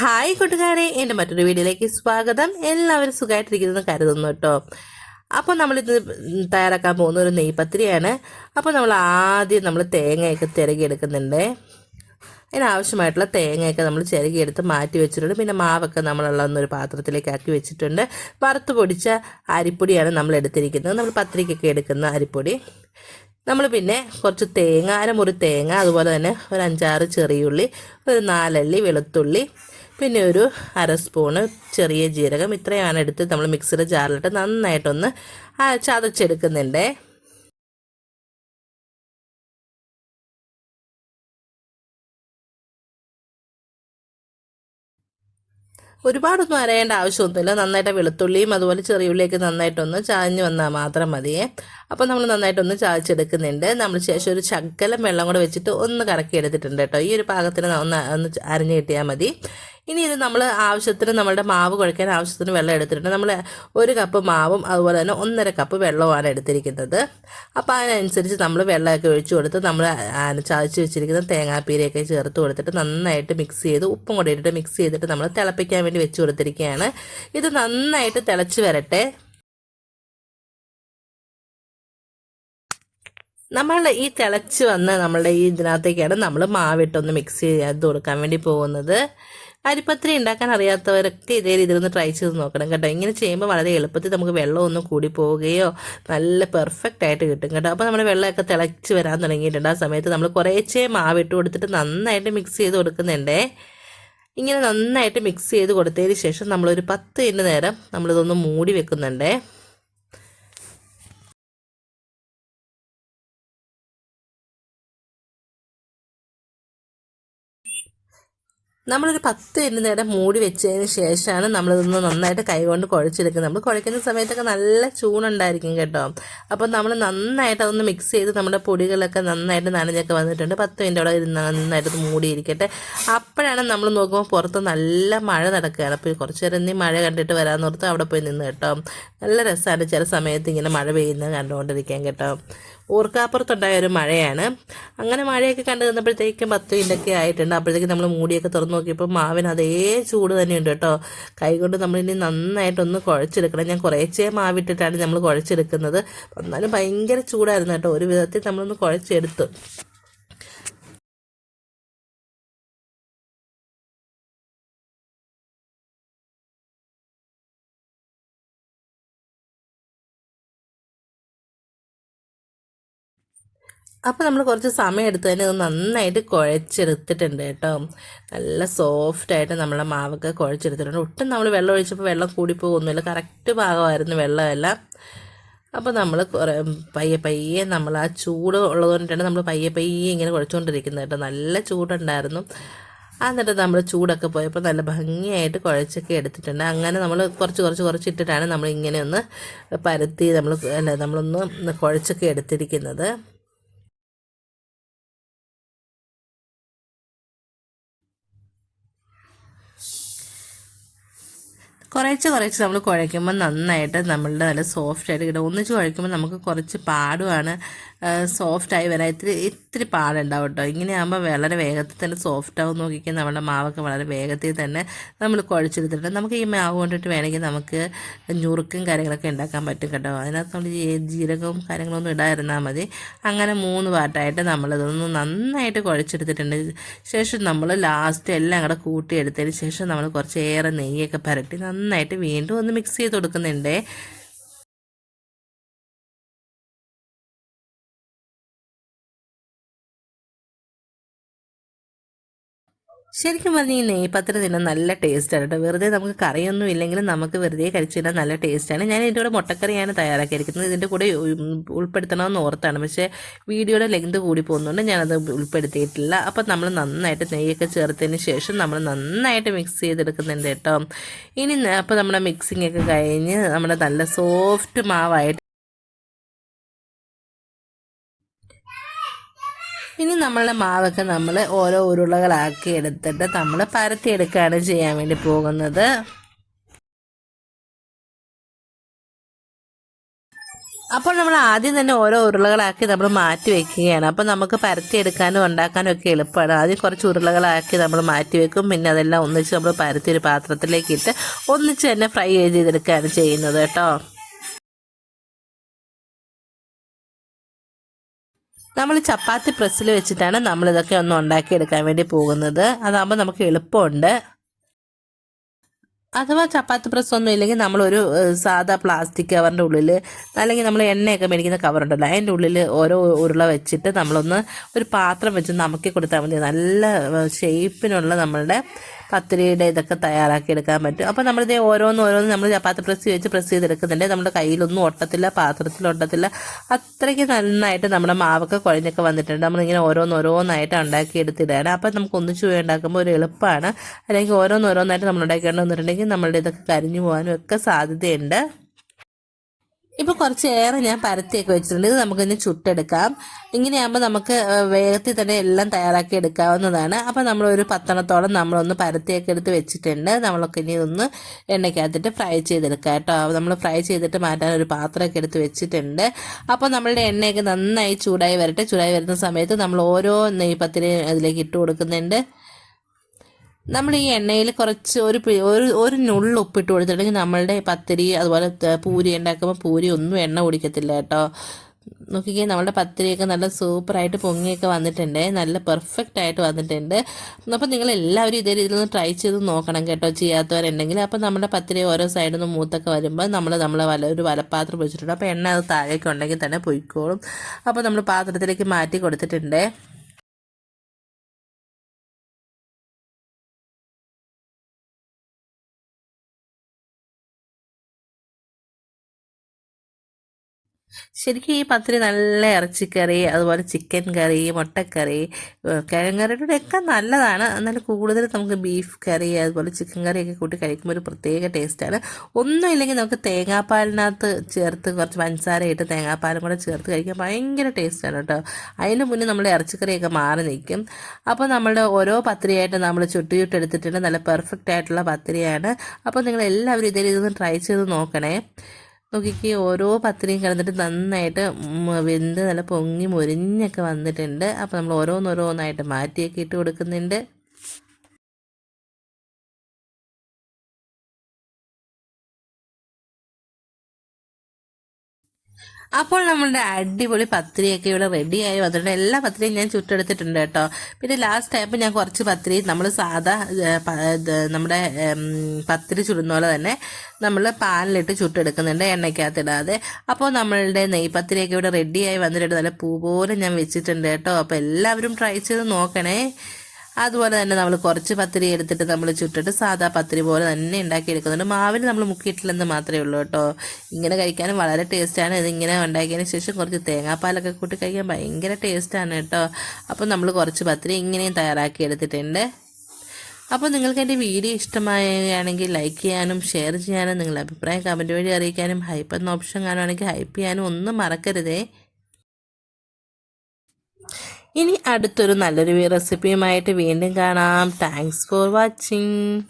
Hi കൂട്ടുകാരെ എന്റെ മറ്റൊരു വീഡിയോയിലേക്ക് സ്വാഗതം. എല്ലാവരും സുഖമായിട്ടിരിക്കുന്നത് കരുതുന്നു കേട്ടോ. അപ്പോൾ നമ്മളിത് തയ്യാറാക്കാൻ പോകുന്ന ഒരു നെയ്പത്തിരിയാണ്. അപ്പോൾ നമ്മൾ ആദ്യം നമ്മൾ തേങ്ങയൊക്കെ തിരകിയെടുക്കുന്നുണ്ട് അതിനാവശ്യമായിട്ടുള്ള തേങ്ങയൊക്കെ നമ്മൾ ചിരകിയെടുത്ത് മാറ്റി വെച്ചിട്ടുണ്ട്. പിന്നെ മാവൊക്കെ നമ്മളുള്ള ഒന്നൊരു പാത്രത്തിലേക്ക് ആക്കി വെച്ചിട്ടുണ്ട്. വറുത്ത് പൊടിച്ച അരിപ്പൊടിയാണ് നമ്മൾ എടുത്തിരിക്കുന്നത്. നമ്മൾ പത്രിക്കൊക്കെ എടുക്കുന്ന അരിപ്പൊടി. നമ്മൾ പിന്നെ കുറച്ച് തേങ്ങ അരമുറി തേങ്ങ അതുപോലെ തന്നെ ഒരു അഞ്ചാറ് ചെറിയുള്ളി ഒരു നാലള്ളി വെളുത്തുള്ളി പിന്നെ ഒരു അര സ്പൂണ് ചെറിയ ജീരകം ഇത്രയാണ് എടുത്ത് നമ്മൾ മിക്സിയുടെ ജാറിലിട്ട് നന്നായിട്ടൊന്ന് ചതച്ചെടുക്കുന്നുണ്ട്. ഒരുപാടൊന്നും അരയേണ്ട ആവശ്യമൊന്നുമില്ല. നന്നായിട്ട് വെളുത്തുള്ളിയും അതുപോലെ ചെറിയുള്ളിയൊക്കെ നന്നായിട്ടൊന്ന് ചാഞ്ഞ് വന്നാൽ മാത്രം മതിയേ. അപ്പോൾ നമ്മൾ നന്നായിട്ടൊന്ന് ചായച്ചെടുക്കുന്നുണ്ട് നമ്മൾ ശേഷം ഒരു ശകലം വെള്ളം കൂടെ വെച്ചിട്ട് ഒന്ന് കറക്കി എടുത്തിട്ടുണ്ട് കേട്ടോ. ഈ ഒരു പാകത്തിന് ഒന്ന് ഒന്ന് അരിഞ്ഞ് കിട്ടിയാൽ മതി. ഇനി ഇത് നമ്മൾ ആവശ്യത്തിന് നമ്മളുടെ മാവ് കുഴക്കാൻ ആവശ്യത്തിന് വെള്ളം എടുത്തിട്ടുണ്ട്. നമ്മൾ ഒരു കപ്പ് മാവും അതുപോലെ തന്നെ ഒന്നര കപ്പ് വെള്ളവുമാണ് എടുത്തിരിക്കുന്നത്. അപ്പോൾ അതിനനുസരിച്ച് നമ്മൾ വെള്ളമൊക്കെ ഒഴിച്ചു കൊടുത്ത് നമ്മൾ ചതച്ച് വെച്ചിരിക്കുന്ന തേങ്ങാപ്പീരയൊക്കെ ചേർത്ത് കൊടുത്തിട്ട് നന്നായിട്ട് മിക്സ് ചെയ്ത് ഉപ്പും കൂടെ ഇട്ടിട്ട് മിക്സ് ചെയ്തിട്ട് നമ്മൾ തിളപ്പിക്കാൻ വേണ്ടി വെച്ച് കൊടുത്തിരിക്കുകയാണ് ഇത് നന്നായിട്ട് തിളച്ച് വരട്ടെ. നമ്മളുടെ ഈ തിളച്ച് വന്ന് നമ്മളുടെ ഈ ഇതിനകത്തേക്കാണ് നമ്മൾ മാവിട്ടൊന്ന് മിക്സ് ചെയ്ത് കൊടുക്കാൻ വേണ്ടി പോകുന്നത്. അരിപ്പത്തിരി ഉണ്ടാക്കാൻ അറിയാത്തവരൊക്കെ ഇതേ രീതിയിൽ ഒന്ന് ട്രൈ ചെയ്ത് നോക്കണം കേട്ടോ. ഇങ്ങനെ ചെയ്യുമ്പോൾ വളരെ എളുപ്പത്തിൽ നമുക്ക് വെള്ളമൊന്നും കൂടി പോവുകയോ നല്ല പെർഫെക്റ്റ് ആയിട്ട് കിട്ടും കേട്ടോ. അപ്പോൾ നമ്മുടെ വെള്ളമൊക്കെ തിളച്ച് വരാൻ തുടങ്ങിയിട്ടുണ്ട്. ആ സമയത്ത് നമ്മൾ കുറേച്ചേ മാവിട്ട് കൊടുത്തിട്ട് നന്നായിട്ട് മിക്സ് ചെയ്ത് കൊടുക്കുന്നുണ്ടേ. ഇങ്ങനെ നന്നായിട്ട് മിക്സ് ചെയ്ത് കൊടുത്തതിന് ശേഷം നമ്മളൊരു പത്ത് മിനിറ്റ് നേരം നമ്മളിതൊന്ന് മൂടി വെക്കുന്നുണ്ടേ. നമ്മളൊരു പത്ത് മിനിറ്റ് നേരം മൂടി വെച്ചതിന് ശേഷമാണ് നമ്മളിതൊന്ന് നന്നായിട്ട് കൈകൊണ്ട് കുഴച്ചെടുക്കുന്നത്. നമ്മൾ കുഴക്കുന്ന സമയത്തൊക്കെ നല്ല ചൂണുണ്ടായിരിക്കും കേട്ടോ. അപ്പോൾ നമ്മൾ നന്നായിട്ട് അതൊന്ന് മിക്സ് ചെയ്ത് നമ്മുടെ പൊടികളൊക്കെ നന്നായിട്ട് നനഞ്ഞൊക്കെ വന്നിട്ടുണ്ട്. പത്ത് മിനിറ്റ് അവിടെ ഇരുന്ന് നന്നായിട്ട് മൂടിയിരിക്കട്ടെ. അപ്പോഴാണ് നമ്മൾ നോക്കുമ്പോൾ പുറത്ത് നല്ല മഴ നടക്കുകയാണ്. അപ്പോൾ കുറച്ച് നേരം നീ മഴ കണ്ടിട്ട് വരാമെന്നോർത്ത് അവിടെ പോയി നിന്ന് കേട്ടോ. നല്ല രസമാണ് ചില സമയത്ത് ഇങ്ങനെ മഴ പെയ്യുന്നത് കണ്ടുകൊണ്ടിരിക്കാൻ കേട്ടോ. ഓർക്കാപ്പുറത്തുണ്ടായ ഒരു മഴയാണ്. അങ്ങനെ മഴയൊക്കെ കണ്ടു നിന്നപ്പോഴത്തേക്കും പത്ത് മിനിറ്റൊക്കെ ആയിട്ടുണ്ട്. അപ്പോഴത്തേക്കും നമ്മൾ മൂടിയൊക്കെ തുറന്നു നോക്കിയപ്പോൾ മാവിന് അതേ ചൂട് തന്നെയുണ്ട് കേട്ടോ. കൈകൊണ്ട് നമ്മളിനി നന്നായിട്ടൊന്ന് കുഴച്ചെടുക്കണം. ഞാൻ കുറേച്ചേ മാവിട്ടിട്ടാണ് നമ്മൾ കുഴച്ചെടുക്കുന്നത്. എന്നാലും ഭയങ്കര ചൂടായിരുന്നു കേട്ടോ. ഒരു വിധത്തിൽ നമ്മളൊന്ന് കുഴച്ചെടുത്തു. അപ്പോൾ നമ്മൾ കുറച്ച് സമയം എടുത്ത് തന്നെ ഇത് നന്നായിട്ട് കുഴച്ചെടുത്തിട്ടുണ്ട് കേട്ടോ. നല്ല സോഫ്റ്റായിട്ട് നമ്മളെ മാവൊക്കെ കുഴച്ചെടുത്തിട്ടുണ്ട്. ഒട്ടും നമ്മൾ വെള്ളം ഒഴിച്ചപ്പോൾ വെള്ളം കൂടിപ്പോകുന്നില്ല. കറക്റ്റ് ഭാഗമായിരുന്നു വെള്ളമെല്ലാം. അപ്പോൾ നമ്മൾ കുറേ പയ്യെ പയ്യെ നമ്മൾ ആ ചൂട് ഉള്ളതുകൊണ്ടാണ് നമ്മൾ പയ്യെ പയ്യെ ഇങ്ങനെ കുഴച്ചുകൊണ്ടിരിക്കുന്നത് കേട്ടോ. നല്ല ചൂടുണ്ടായിരുന്നു. എന്നിട്ട് നമ്മൾ ചൂടൊക്കെ പോയപ്പോൾ നല്ല ഭംഗിയായിട്ട് കുഴച്ചൊക്കെ എടുത്തിട്ടുണ്ട്. അങ്ങനെ നമ്മൾ കുറച്ച് കുറച്ച് കുറച്ചിട്ടിട്ടാണ് നമ്മൾ ഇങ്ങനെ ഒന്ന് പരത്തി നമ്മൾ അല്ല നമ്മളൊന്ന് കുഴച്ചൊക്കെ എടുത്തിരിക്കുന്നത്. കുറേശ്ശെ കുറേച്ച് നമ്മൾ കുഴയ്ക്കുമ്പോൾ നന്നായിട്ട് നമ്മളുടെ നല്ല സോഫ്റ്റ് ആയിട്ട് കിട്ടും. ഒന്നിച്ച് കുഴയ്ക്കുമ്പോൾ നമുക്ക് കുറച്ച് പാടുമാണ് സോഫ്റ്റായി വരാൻ. ഇത്തിരി ഇത്തിരി പാടുണ്ടാവും കേട്ടോ ഇങ്ങനെയാകുമ്പോൾ വളരെ വേഗത്തിൽ തന്നെ സോഫ്റ്റ് ആവും നോക്കിക്കാൻ നമ്മുടെ മാവൊക്കെ വളരെ വേഗത്തിൽ തന്നെ നമ്മൾ കുഴച്ചെടുത്തിട്ടുണ്ട്. നമുക്ക് ഈ മാവ് കൊണ്ടിട്ട് വേണമെങ്കിൽ നമുക്ക് ഞുറുക്കും കാര്യങ്ങളൊക്കെ ഉണ്ടാക്കാൻ പറ്റും കേട്ടോ. അതിനകത്ത് നമ്മൾ ജീരകവും കാര്യങ്ങളൊന്നും ഇടാതിരുന്നാൽ മതി. അങ്ങനെ മൂന്ന് പാട്ടായിട്ട് നമ്മളിതൊന്ന് നന്നായിട്ട് കുഴച്ചെടുത്തിട്ടുണ്ട്. ശേഷം നമ്മൾ ലാസ്റ്റ് എല്ലാം കൂടെ കൂട്ടിയെടുത്തതിന് ശേഷം നമ്മൾ കുറച്ചേറെ നെയ്യൊക്കെ പരട്ടി നന്നായിട്ട് വീണ്ടും ഒന്ന് മിക്സ് ചെയ്ത് കൊടുക്കുന്നുണ്ട്. ശരിക്കും പറഞ്ഞാൽ ഈ നെയ്പത്രം തിന്നാൻ നല്ല ടേസ്റ്റാണ് കേട്ടോ വെറുതെ നമുക്ക് കറിയൊന്നും ഇല്ലെങ്കിലും നമുക്ക് വെറുതെ കഴിച്ചു തിന്നാൻ നല്ല ടേസ്റ്റാണ് ഞാൻ ഇതിന്റെ കൂടെ മുട്ടക്കറിയാണ് തയ്യാറാക്കിയിരിക്കുന്നത്. ഇതിന്റെ കൂടെ ഉൾപ്പെടുത്തണമെന്ന് ഓർത്താണ്. പക്ഷേ വീഡിയോയുടെ ലെങ്ത് കൂടി പോകുന്നതുകൊണ്ട് ഞാനത് ഉൾപ്പെടുത്തിയിട്ടില്ല. അപ്പം നമ്മൾ നന്നായിട്ട് നെയ്യൊക്കെ ചേർത്തതിന് ശേഷം നമ്മൾ നന്നായിട്ട് മിക്സ് ചെയ്തെടുക്കുന്നുണ്ട് കേട്ടോ ഇനി അപ്പോൾ നമ്മുടെ മിക്സിംഗ് ഒക്കെ കഴിഞ്ഞ് നമ്മുടെ നല്ല സോഫ്റ്റ് മാവായിട്ട് ഇനി നമ്മളുടെ മാവൊക്കെ നമ്മൾ ഓരോ ഉരുളകളാക്കി എടുത്തിട്ട് നമ്മൾ പരത്തിയെടുക്കുകയാണ് ചെയ്യാൻ വേണ്ടി പോകുന്നത്. അപ്പോൾ നമ്മൾ ആദ്യം തന്നെ ഓരോ ഉരുളകളാക്കി നമ്മൾ മാറ്റി വെക്കുകയാണ്. അപ്പോൾ നമുക്ക് പരത്തിയെടുക്കാനും ഉണ്ടാക്കാനും ഒക്കെ എളുപ്പമാണ്. ആദ്യം കുറച്ച് ഉരുളകളാക്കി നമ്മൾ മാറ്റി വെക്കും. പിന്നെ അതെല്ലാം ഒന്നിച്ച് നമ്മൾ പരത്തി ഒരു പാത്രത്തിലേക്ക് ഇട്ട് ഒന്നിച്ച് തന്നെ ഫ്രൈ ചെയ്തെടുക്കുകയാണ് ചെയ്യുന്നത് കേട്ടോ. നമ്മൾ ചപ്പാത്തി പ്രസ്സിൽ വെച്ചിട്ടാണ് നമ്മളിതൊക്കെ ഒന്ന് ഉണ്ടാക്കിയെടുക്കാൻ വേണ്ടി പോകുന്നത്. അതാകുമ്പോൾ നമുക്ക് എളുപ്പമുണ്ട്. അഥവാ ചപ്പാത്തി പ്രസ് ഒന്നും ഇല്ലെങ്കിൽ നമ്മളൊരു സാധാ പ്ലാസ്റ്റിക് കവറിന്റെ ഉള്ളിൽ അല്ലെങ്കിൽ നമ്മൾ എണ്ണയൊക്കെ മേടിക്കുന്ന കവറുണ്ടല്ലോ അതിന്റെ ഉള്ളിൽ ഓരോ ഉരുള വെച്ചിട്ട് നമ്മളൊന്ന് ഒരു പാത്രം വെച്ച് നമുക്കി കൊടുത്താൽ മതി. നല്ല ഷേപ്പിനുള്ള നമ്മളുടെ പത്തിരിയുടെ ഇതൊക്കെ തയ്യാറാക്കി എടുക്കാൻ പറ്റും. അപ്പോൾ നമ്മളിത് ഓരോന്ന് ഓരോന്ന് നമ്മൾ ചപ്പാത്തി പ്രസ് വെച്ച് പ്രസ് ചെയ്തെടുക്കുന്നുണ്ട്. നമ്മുടെ കയ്യിലൊന്നും ഒട്ടത്തില്ല പാത്രത്തിൽ ഒട്ടത്തില്ല. അത്രയ്ക്ക് നന്നായിട്ട് നമ്മുടെ മാവൊക്കെ കുഴഞ്ഞൊക്കെ വന്നിട്ടുണ്ട്. നമ്മളിങ്ങനെ ഓരോന്ന് ഓരോന്നായിട്ട് ഉണ്ടാക്കി എടുത്തിടുകയാണ്. അപ്പോൾ നമുക്ക് ഒന്നിച്ചു പോയി ഉണ്ടാക്കുമ്പോൾ ഒരു എളുപ്പമാണ്. അല്ലെങ്കിൽ ഓരോന്ന് ഓരോന്നായിട്ട് നമ്മൾ ഉണ്ടാക്കിക്കൊണ്ട് വന്നിട്ടുണ്ടെങ്കിൽ നമ്മളുടെ ഇതൊക്കെ കരിഞ്ഞു പോകാനും ഒക്കെ സാധ്യതയുണ്ട്. ഇപ്പോൾ കുറച്ച് ഏറെ ഞാൻ പരത്തിയൊക്കെ വെച്ചിട്ടുണ്ട്. ഇത് നമുക്കിന്ന് ചുട്ടെടുക്കാം. ഇങ്ങനെയാകുമ്പോൾ നമുക്ക് വേഗത്തിൽ തന്നെ എല്ലാം തയ്യാറാക്കി എടുക്കാവുന്നതാണ്. അപ്പോൾ നമ്മൾ നമ്മളൊരു പത്തെണ്ണത്തോളം നമ്മളൊന്ന് പരത്തിയൊക്കെ എടുത്ത് വെച്ചിട്ടുണ്ട്. നമ്മളൊക്കെ ഇനി ഒന്ന് എണ്ണയ്ക്കകത്തിട്ട് ഫ്രൈ ചെയ്തെടുക്കാം കേട്ടോ. നമ്മൾ ഫ്രൈ ചെയ്തിട്ട് മാറ്റാൻ ഒരു പാത്രമൊക്കെ എടുത്ത് വെച്ചിട്ടുണ്ട്. അപ്പോൾ നമ്മളുടെ എണ്ണയൊക്കെ നന്നായി ചൂടായി വരട്ടെ. ചൂടായി വരുന്ന സമയത്ത് നമ്മൾ ഓരോ നെയ്പത്തിന് അതിലേക്ക് ഇട്ട് കൊടുക്കുന്നുണ്ട്. നമ്മൾ ഈ എണ്ണയിൽ കുറച്ച് ഒരു ഒരു ഒരു നുള്ളു ഉപ്പിട്ട് കൊടുത്തിട്ടുണ്ടെങ്കിൽ നമ്മളുടെ പത്തിരി അതുപോലെ പൂരി ഉണ്ടാക്കുമ്പോൾ പൂരി ഒന്നും എണ്ണ കുടിക്കത്തില്ല കേട്ടോ. നോക്കിക്കേ നമ്മളുടെ പത്തിരിയൊക്കെ നല്ല സൂപ്പറായിട്ട് പൊങ്ങിയൊക്കെ വന്നിട്ടുണ്ട്. നല്ല പെർഫെക്റ്റ് ആയിട്ട് വന്നിട്ടുണ്ട്. അപ്പോൾ നിങ്ങൾ എല്ലാവരും ഇതേ രീതിയിൽ ഒന്ന് ട്രൈ ചെയ്ത് നോക്കണം കേട്ടോ ചെയ്യാത്തവരുണ്ടെങ്കിൽ. അപ്പോൾ നമ്മുടെ പത്തിരി ഓരോ സൈഡിൽ നിന്ന് മൂത്തൊക്കെ വരുമ്പോൾ നമ്മൾ നമ്മളെ വല ഒരു വലപ്പാത്രം വെച്ചിട്ടുണ്ട്. അപ്പോൾ എണ്ണ അത് താഴേക്ക് ഉണ്ടെങ്കിൽ തന്നെ പൊയ്ക്കോളും. അപ്പോൾ നമ്മൾ പാത്രത്തിലേക്ക് മാറ്റി കൊടുത്തിട്ടുണ്ട്. ശരിക്കും ഈ പത്തിരി നല്ല ഇറച്ചിക്കറി അതുപോലെ ചിക്കൻ കറി മുട്ടക്കറി കിഴങ്ങറിയുടെ ഒക്കെ നല്ലതാണ്. എന്നാലും കൂടുതൽ നമുക്ക് ബീഫ് കറി അതുപോലെ ചിക്കൻ കറിയൊക്കെ കൂട്ടി കഴിക്കുമ്പോൾ ഒരു പ്രത്യേക ടേസ്റ്റാണ് ഒന്നും ഇല്ലെങ്കിൽ നമുക്ക് തേങ്ങാപ്പാലിനകത്ത് ചേർത്ത് കുറച്ച് പഞ്ചസാര ഇട്ട് തേങ്ങാപ്പാലും കൂടെ ചേർത്ത് കഴിക്കാൻ ഭയങ്കര ടേസ്റ്റാണ് കേട്ടോ. അതിന് മുന്നേ നമ്മുടെ ഇറച്ചിക്കറിയൊക്കെ മാറി നിൽക്കും. അപ്പോൾ നമ്മളുടെ ഓരോ പത്തിരിയായിട്ട് നമ്മൾ ചുട്ടു ചുട്ടെടുത്തിട്ടുണ്ട് നല്ല പെർഫെക്റ്റ് ആയിട്ടുള്ള പത്തിരിയാണ്. അപ്പോൾ നിങ്ങൾ എല്ലാവരും ഇതേ രീതിയിൽ ട്രൈ ചെയ്ത് നോക്കണേ. നോക്കിക്ക് ഓരോ പത്തിരിയും കിടന്നിട്ട് നന്നായിട്ട് വെന്ത് നല്ല പൊങ്ങി മുരിഞ്ഞൊക്കെ വന്നിട്ടുണ്ട്. അപ്പോൾ നമ്മൾ ഓരോന്നോരോന്നായിട്ട് മാറ്റിയൊക്കെ ഇട്ട് കൊടുക്കുന്നുണ്ട്. അപ്പോൾ നമ്മളുടെ അടിപൊളി പത്രിയൊക്കെ ഇവിടെ റെഡിയായി വന്നിട്ടുണ്ട്. എല്ലാ പത്രിയും ഞാൻ ചുറ്റെടുത്തിട്ടുണ്ട് കേട്ടോ. പിന്നെ ലാസ്റ്റ് ആയപ്പോൾ ഞാൻ കുറച്ച് പത്രി നമ്മൾ സാധാ നമ്മുടെ പത്രി ചുടുന്ന പോലെ തന്നെ നമ്മൾ പാനിലിട്ട് ചുട്ടെടുക്കുന്നുണ്ട് എണ്ണയ്ക്കകത്തിടാതെ. അപ്പോൾ നമ്മളുടെ നെയ്പത്രിയൊക്കെ ഇവിടെ റെഡിയായി വന്നിട്ടുണ്ട്. നല്ല പൂ പോലെ ഞാൻ വെച്ചിട്ടുണ്ട് കേട്ടോ. അപ്പോൾ എല്ലാവരും ട്രൈ ചെയ്ത് നോക്കണേ. അതുപോലെ തന്നെ നമ്മൾ കുറച്ച് പത്തിരി എടുത്തിട്ട് നമ്മൾ ചുട്ടിട്ട് സാധാ പത്തിരി പോലെ തന്നെ ഉണ്ടാക്കിയെടുക്കുന്നുണ്ട്. മാവിൽ നമ്മൾ മുക്കിയിട്ടില്ലെന്ന് മാത്രമേ ഉള്ളൂ കേട്ടോ. ഇങ്ങനെ കഴിക്കാനും വളരെ ടേസ്റ്റാണ്. ഇതിങ്ങനെ ഉണ്ടാക്കിയതിന് ശേഷം കുറച്ച് തേങ്ങാപ്പാലൊക്കെ കൂട്ടി കഴിക്കാൻ ഭയങ്കര ടേസ്റ്റാണ് കേട്ടോ. അപ്പോൾ നമ്മൾ കുറച്ച് പത്തിരി ഇങ്ങനെയും തയ്യാറാക്കി എടുത്തിട്ടുണ്ട്. അപ്പോൾ നിങ്ങൾക്ക് എന്റെ വീഡിയോ ഇഷ്ടമായാണെങ്കിൽ ലൈക്ക് ചെയ്യാനും ഷെയർ ചെയ്യാനും നിങ്ങളുടെ അഭിപ്രായം കമന്റ് വഴി അറിയിക്കാനും ഹൈപ്പ് എന്ന ഓപ്ഷൻ കാണുവാണെങ്കിൽ ഹൈപ്പ് ചെയ്യാനും ഒന്നും മറക്കരുതേ. ഇനി അടുത്തൊരു നല്ലൊരു റെസിപ്പിയുമായിട്ട് വീണ്ടും കാണാം. Thanks for watching